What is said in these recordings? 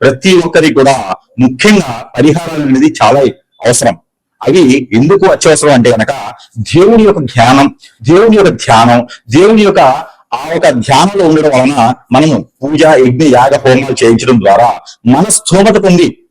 ప్రతి ఒక్కరికి కూడా ముఖ్యంగా పరిహారాలు అనేది చాలా అవసరం. అవి ఎందుకు అత్యవసరం అంటే కనుక దేవుని యొక్క ధ్యానం దేవుని యొక్క ధ్యానం దేవుని యొక్క ఆ యొక్క ధ్యానంలో ఉండడం వలన మనము పూజ యజ్ఞ యాగ హోమాలు చేయించడం ద్వారా మన స్థోమత పొంది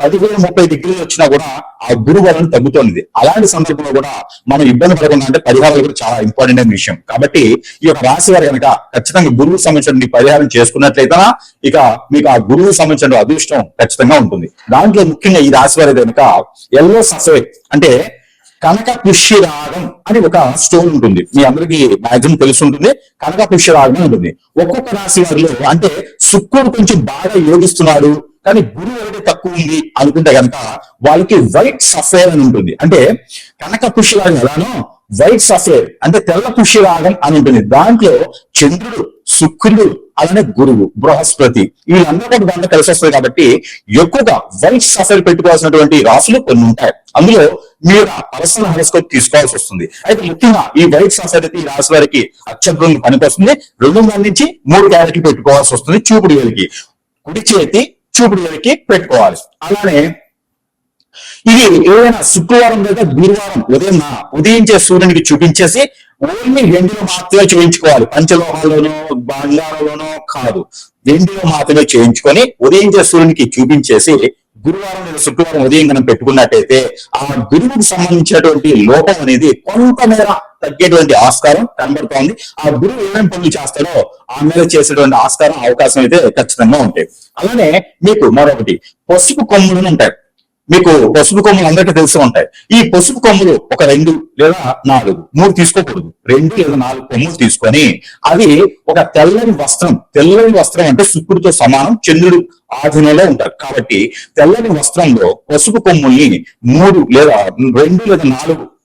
పదివేల ముప్పై డిగ్రీలు వచ్చినా కూడా ఆ గురువు వలన తగ్గుతోంది. అలాంటి సందర్భంలో కూడా మనం ఇబ్బంది పడకుండా అంటే పరిహారాలు కూడా చాలా ఇంపార్టెంట్ అయిన విషయం. కాబట్టి ఈ యొక్క రాశి వారు కనుక ఖచ్చితంగా గురువు సంబంధించిన పరిహారం చేసుకున్నట్లయితే ఇక మీకు ఆ గురువు సంబంధించిన అదృష్టం ఖచ్చితంగా ఉంటుంది. దాంట్లో ముఖ్యంగా ఈ రాశి వారి కనుక ఎల్లో ససవే అంటే కనక పుష్యరాగం అని ఒక స్టోన్ ఉంటుంది. మీ అందరికి మాక్సిమం తెలిసి ఉంటుంది కనక పుష్యరాగం ఉంటుంది. ఒక్కొక్క రాశి వారిలో అంటే శుక్రుడు కొంచెం బాగా యోగిస్తున్నాడు. కానీ గురువు ఒకటి తక్కువ ఉంది అనుకుంటే కనుక వాళ్ళకి వైట్ సఫేర్ అని ఉంటుంది. అంటే కనక పుష్యరాగం ఎలానో వైట్ సఫేర్ అంటే తెల్ల పుష్యరాగం అని ఉంటుంది. దాంట్లో చంద్రుడు శుక్రుడు అలానే గురువు బృహస్పతి వీళ్ళందరూ దాంట్లో కలిసి వస్తుంది కాబట్టి ఎక్కువగా వైట్ సఫర్ పెట్టుకోవాల్సినటువంటి రాశులు కొన్ని ఉంటాయి. అందులో మీరు పర్సనల్ హెరోస్కోప్ తీసుకోవాల్సి వస్తుంది. అయితే ముఖ్యంగా ఈ వైట్ సఫర్ అయితే ఈ రాశి వారికి అత్యద్భుతంగా పనికొస్తుంది. రెండు వందల నుంచి మూడు క్యారెట్లు పెట్టుకోవాల్సి వస్తుంది. చూపుడు వేలికి. కుడి చేతి చూపుడు పెట్టుకోవాలి. అలానే ఇది ఏదైనా శుక్రవారం లేదా గురువారం ఉదయం ఉదయించే సూర్యునికి చూపించేసి ఓన్లీ వెండిలో మాత్రమే చేయించుకోవాలి పంచలోహాల్లోనో బంగారంలోనో కాదు. వెండిలో మాత్రమే చేయించుకొని ఉదయించే సూర్యునికి చూపించేసి గురువారం లేదా శుక్రవారం ఉదయం మనం పెట్టుకున్నట్టయితే ఆ గురువుకి సంబంధించినటువంటి లోపం అనేది కొంతమేర తగ్గేటువంటి ఆస్కారం కనబడుతోంది. ఆ గురువు ఏమేమి పనులు చేస్తాడో ఆ మీద చేసేటువంటి ఆస్కారం అవకాశం అయితే ఖచ్చితంగా ఉంటాయి. అలానే మీకు మరొకటి పసుపు కొమ్ములు ఉంటాయి. మీకు పసుపు కొమ్ములు అందరికీ తెలిసి ఉంటాయి. ఈ పసుపు కొమ్ములు ఒక రెండు లేదా నాలుగు మూడు తీసుకోకూడదు. రెండు లేదా నాలుగు కొమ్ములు తీసుకొని అవి ఒక తెల్లని వస్త్రం తెల్లని వస్త్రం అంటే శుక్రుడితో సమానం చంద్రుడు ఆధీనంలో ఉంటారు. కాబట్టి తెల్లని వస్త్రంలో పసుపు కొమ్ముల్ని మూడు లేదా రెండు లేదా నాలుగు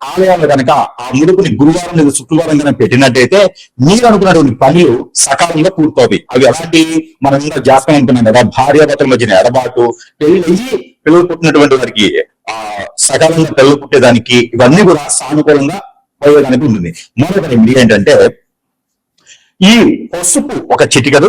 ఆలయాలు కనుక ఆ ముడుపుని గురువారం లేదా శుక్రవారం కనుక పెట్టినట్టయితే మీరు అనుకున్నటువంటి పనులు సకాలంలో పూర్తవుతాయి. అవి ఎలాంటి మనం ఇంకా జాతకం ఉంటున్నాం కదా భార్యాభర్తల మధ్యన ఎడబాటు పెళ్ళి అయ్యి పిల్లలు పుట్టినటువంటి వారికి ఆ సకాలంలో పిల్లలు పుట్టేదానికి ఇవన్నీ కూడా సానుకూలంగా పోయేదానికి ఉంటుంది. మరొక ఏంటంటే ఈ పసుపు ఒక చిటికలు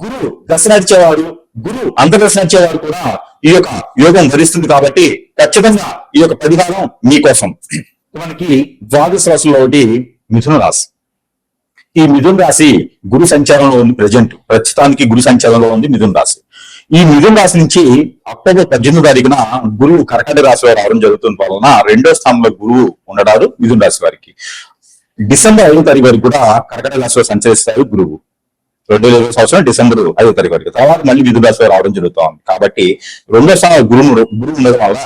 గురువు దశ నడిచేవాడు గురు అంతర్దశ నడిచేవాడు కూడా ఈ యొక్క యోగం ధరిస్తుంది కాబట్టి ఖచ్చితంగా ఈ యొక్క పరిహారం మీకోసం మనకి ద్వాదశ రాశుల్లో ఒకటి మిథున రాశి. ఈ మిథున రాశి గురు సంచారంలో ఉంది ప్రజెంట్ ప్రస్తుతానికి గురు సంచారంలో ఉంది మిథున రాశి. ఈ మిథున రాశి నుంచి అక్టోబర్ పద్దెనిమిది తారీఖున గురువు కర్కట రాశిలో రావడం జరుగుతుంది. వలన రెండో స్థానంలో గురువు ఉండడారు మిథున రాశి వారికి. డిసెంబర్ ఐదో తారీఖు వరకు కూడా కర్కట రాశిలో సంచరిస్తారు గురువు. రెండు వేల ఇరవై సంవత్సరం డిసెంబర్ ఐదో తారీఖు వరకు. తర్వాత మళ్ళీ మిథున వారు రావడం జరుగుతుంది. కాబట్టి రెండో స్థానం గురువు గురువు ఉండడం వల్ల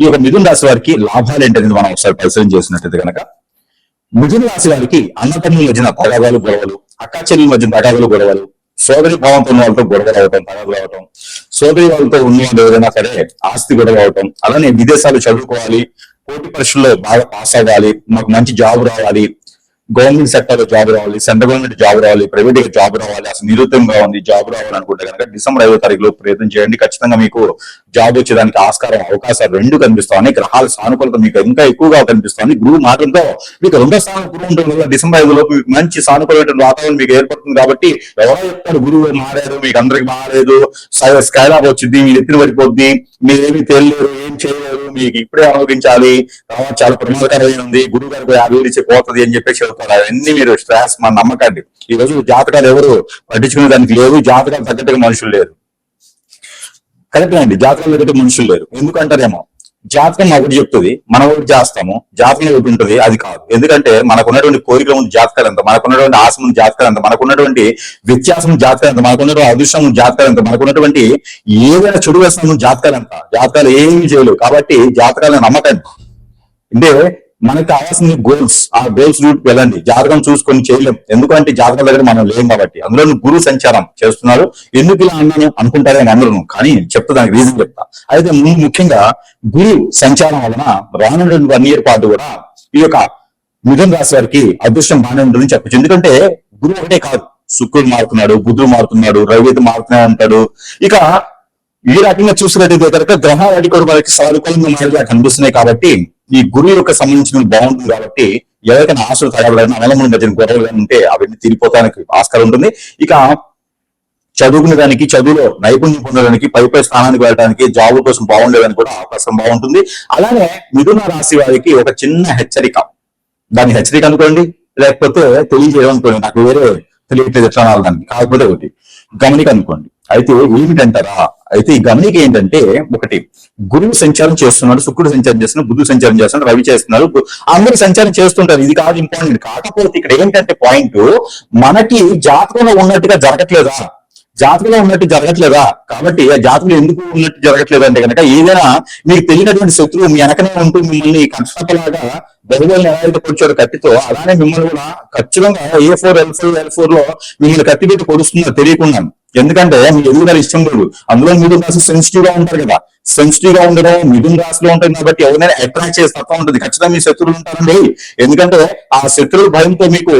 ఈ యొక్క మిథున రాశి వారికి లాభాలు ఏంటనేది మనం ఒకసారి పరిశీలన చేసినట్టయితే కనుక మిథున రాశి వారికి అన్నపన్నుల మధ్యన తగాదాలు గొడవలు అక్కాచెల్లి మధ్య తగాదాలు గొడవలు సోదరి భావంతో ఉన్న వాళ్ళతో గొడవలు అవటం తగాదాలు అవటం సోదరి వాళ్ళతో ఉన్న ఏదైనా సరే ఆస్తి గొడవ అవటం అలానే విదేశాలు చదువుకోవాలి పోటీ పరీక్షల్లో బాగా పాస్ అవ్వాలి మాకు మంచి జాబ్ రావాలి గవర్నమెంట్ సెక్టర్లో జాబ్ రావాలి సెంట్రల్ గవర్నమెంట్ జాబ్ రావాలి ప్రైవేట్ జాబ్ రావాలి అసలు నిరుద్యోగంగా ఉంది జాబ్ రావాలి అనుకుంటే కనుక డిసెంబర్ ఐదో తారీఖులో ప్రయత్నం చేయండి. ఖచ్చితంగా మీకు జాబ్ వచ్చేదానికి ఆస్కారం అవకాశాలు రెండు కనిపిస్తాయి. గ్రహాల సానుకూలత మీకు ఇంకా ఎక్కువగా కనిపిస్తుంది. గురువు మాటలతో మీకు రెండో స్థానం గురువు ఉండడం వల్ల డిసెంబర్ ఐదు లోపు మీకు మంచి సానుకూలమైన వాతావరణం మీకు ఏర్పడుతుంది కాబట్టి ఎవరో చెప్తారు గురువు మారారు మీకు అందరికి మారలేదు స్కైలాబ్ వచ్చింది మీరు ఎత్తిన పడిపోద్ది మీరేమి తెలియలేరు ఏం చేయలేరు మీకు ఇప్పుడే అనుభవించాలి. తర్వాత చాలా ప్రమాదకరమైన ఉంది గురువు గారికి యాభై ఇచ్చి పోతుంది అని చెప్పేసి చెప్తారు అవన్నీ మీరు స్ట్రెస్ మన నమ్మకండి. ఈ రోజు జాతకాలు ఎవరు పట్టించుకునే దానికి లేవు జాతకాలు తగ్గట్టుగా మనుషులు లేరు. కరెక్ట్ అండి జాతకాలు తగ్గట్టు మనుషులు లేరు. ఎందుకంటారేమో జాతకం ఒకటి చెప్తుంది మనం ఒకటి చేస్తాము జాతకం ఒకటి ఉంటుంది అది కాదు. ఎందుకంటే మనకున్నటువంటి కోరికలు ఉన్న జాతకాలు ఎంత మనకున్నటువంటి ఆశ ముందు జాతకాలు ఎంత మనకున్నటువంటి వ్యత్యాసం జాతకాలు ఎంత మనకున్నటువంటి అదృష్టం జాతకాలు ఎంత మనకున్నటువంటి ఏదైనా చెడు వ్యసనం జాతకాలు ఎంత. జాతకాలు ఏమీ చేయలేవు. కాబట్టి జాతకాలను నమ్మకండి. అంటే మనకు కావాల్సిన గోల్స్ ఆ గోల్స్ రూట్ వెళ్ళండి. జాతకం చూసుకొని చేయలేం. ఎందుకంటే జాతకం దగ్గర మనం లేం కాబట్టి. అందులో గురు సంచారం చేస్తున్నారు. ఎందుకు ఇలా అన్నాను అనుకుంటారే అందరూ కానీ చెప్తా దానికి రీజన్ చెప్తా. అయితే ముఖ్యంగా గురు సంచారం వలన రానున్న వన్ ఇయర్ పాటు కూడా ఈ యొక్క మిథున రాశి వారికి అదృష్టం బాగానే ఉంటుందని చెప్పచ్చు. ఎందుకంటే గురువు ఒకటే కాదు. శుక్రుడు మారుతున్నాడు బుధుడు మారుతున్నాడు రవి మారుతూనే ఉంటాడు. ఇక ఈ రకంగా చూసినట్టయితే కనుక గ్రహాలు కూడా మనకి సానుకూలంగా మారేలా కనిపిస్తున్నాయి కాబట్టి ఈ గురువు యొక్క సంబంధించిన బాగుంటుంది కాబట్టి ఎవరికైనా ఆశలు తయారు అవలంబన మధ్యన గొడవలు ఉంటే అవన్నీ తీరిపోతానికి ఆస్కారం ఉంటుంది. ఇక చదువుకునే దానికి చదువులో నైపుణ్యం పొందడానికి పై పై స్థానానికి వెళ్ళడానికి జాబ్ కోసం బాగుండేదానికి కూడా అవకాశం బాగుంటుంది. అలానే మిథున రాశి వారికి ఒక చిన్న హెచ్చరిక. దాన్ని హెచ్చరిక అనుకోండి లేకపోతే తెలియజేయడం అనుకోండి నాకు వేరే తెలియట్లేదు ఎట్లా దాన్ని కాకపోతే ఒకటి గమనిక అనుకోండి. అయితే ఏమిటంటారా? అయితే ఈ గమనిక ఏంటంటే ఒకటి గురువు సంచారం చేస్తున్నాడు శుక్రుడు సంచారం చేస్తున్నాడు బుద్ధుడు సంచారం చేస్తున్నాడు రవి చేస్తున్నారు అందరు అందరూ సంచారం చేస్తుంటారు. ఇది కాదు ఇంపార్టెంట్ కాకపోతే ఇక్కడ ఏంటంటే పాయింట్ మనకి జాతకంలో ఉన్నట్టుగా జరగట్లేదా? జాతకంలో ఉన్నట్టు జరగట్లేదా? కాబట్టి ఆ జాతకంలో ఎందుకు ఉన్నట్టు జరగట్లేదు అంటే కనుక ఏదైనా మీకు తెలియనటువంటి శత్రువు మీ వెనకనే ఉంటూ మిమ్మల్ని కష్టపలాగా బహుబలిని ఎలా అయితే పొడిచాడు కత్తితో అలానే మిమ్మల్ని కూడా ఖచ్చితంగా A four L five L ఫోర్లో మిమ్మల్ని కత్తి పెట్టి పొడుస్తున్నారు తెలియకుండా. ఎందుకంటే మీ ఎదుగుదల ఇష్టం లేదు. అందులో మిథున్ రాశి సెన్సిటివ్గా ఉంటారు కదా. సెన్సిటివ్గా ఉండడం మిథున్ రాశిలో ఉంటుంది కాబట్టి ఎవరైనా అట్రాక్ట్ చేసే తప్ప ఉంటుంది. ఖచ్చితంగా మీ శత్రువులు ఉంటారండి. ఎందుకంటే ఆ శత్రువుల భయంతో మీకు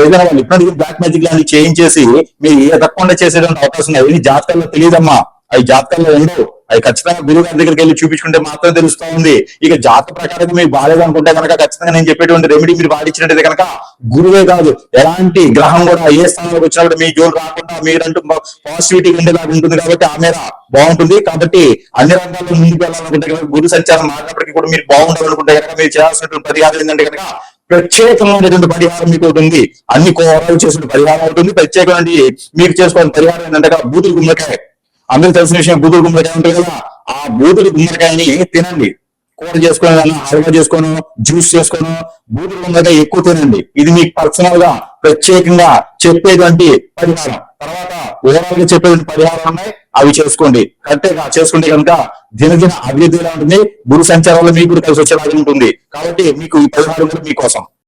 ఏదైనా వాళ్ళు ఇప్పటికీ బ్లాక్ మ్యాజిక్ లాంటి చేయించేసి మీరు ఏ తప్పకుండా చేసేటువంటి అవకాశం అవన్నీ జాతకాల్లో తెలియదమ్మా. అవి జాతకాల్లో ఉండవు. అది ఖచ్చితంగా గురువు గారి దగ్గరికి వెళ్ళి చూపించుకుంటే మాత్రం తెలుస్తా ఉంది. ఇక జాతక ప్రకారం మీకు బాగాలేదనుకుంటే కనుక ఖచ్చితంగా నేను చెప్పేటువంటి రెమెడీ మీరు పాటించినట్టయితే కనుక గురువే కాదు. ఎలాంటి గ్రహం కూడా ఏ స్థానంలోకి వచ్చినప్పుడు మీ జోలు రాకుండా మీరంటూ పాజిటివిటీ ఉండేలాగా ఉంటుంది కాబట్టి ఆ మీద బాగుంటుంది. కాబట్టి అన్ని రంగాల్లో ముందుకు వెళ్ళాలనుకుంటే కనుక గురు సంచారం మారినప్పటికీ కూడా మీరు బాగుండాలనుకుంటే కనుక మీరు చేయాల్సినటువంటి పరిహారం ఏంటంటే కనుక ప్రత్యేకమైనటువంటి పరిహారం మీకు ఉంటుంది అన్ని కోరాలు చేసిన పరిహారం ఉంటుంది ప్రత్యేకమైన మీకు చేసుకోవాల్సిన పరిహారం ఏంటంటే బూతులు గుమ్మకాయ అందరికి తెలిసిన విషయం బూతులు గుమ్మడికాయ ఉంటుంది కదా? ఆ బూతులు గుమ్మడికాయని తినండి. కూర చేసుకొని హల్వా చేసుకోను జ్యూస్ చేసుకోను బూతులు గుమ్మడికాయ ఎక్కువ తినండి. ఇది మీకు పర్సనల్గా ప్రత్యేకంగా చెప్పేటువంటి పరిహారం. తర్వాత ఓవరాల్గా చెప్పేటువంటి పరిహారం ఉన్నాయి. అవి చేసుకోండి. కరెక్ట్గా చేసుకుంటే కనుక దినదిన అభివృద్ధి ఎలా ఉంటుంది? గురు సంచారంలో మీకు కలిసి వచ్చేలాగా ఉంటుంది. కాబట్టి మీకు ఈ పరిహారం కూడా మీకోసం